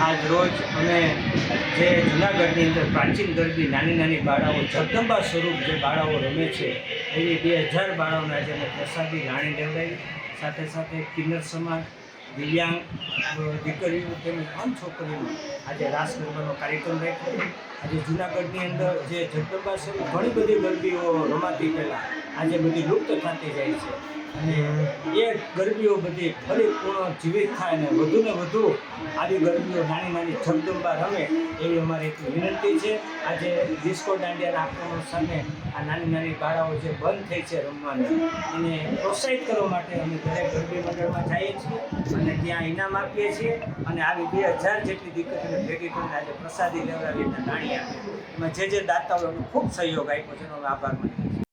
આજ રોજ અમે જે જૂનાગઢની અંદર પ્રાચીન ગરબી નાની નાની બાળાઓ જગદંબા સ્વરૂપ જે બાળાઓ રમે છે, એવી બે હજાર બાળાઓને આજે અમે પ્રસાદી રાણી લેવડાવી. સાથે સાથે કિન્નર સમાજ, દિવ્યાંગ દીકરીઓ તેમજ આમ છોકરીઓ આજે રાસ ગરબાનો કાર્યક્રમ રાખ્યો આજે જૂનાગઢની અંદર જે જગદંબા સ્વરૂપ ઘણી બધી ગરબીઓ રમાતી પહેલાં આજે બધી લુપ્ત થતી જાય છે. અને એ ગરબીઓ બધી ફરી પૂર્ણ જીવિત થાય ને વધુ ને વધુ આવી ગરબીઓ નાની નાની જગદંબા રમે એવી અમારી એક વિનંતી છે. આજે ડિસ્કો દાંડિયાના આક્રમણ સામે આ નાની નાની બાળાઓ જે બંધ થઈ છે રમવાની, એને પ્રોત્સાહિત કરવા માટે અમે દરેક ગરબી મંડળમાં જઈએ છીએ અને ત્યાં ઇનામ આપીએ છીએ. અને આવી બે હજાર જેટલી દીકરીઓને ભેગી કરીને આજે પ્રસાદી લેવડાવીને નાણી આપીએ એમાં જે જે દાતાઓએ ખૂબ સહયોગ આપ્યો છે, એનો આભાર માનીએ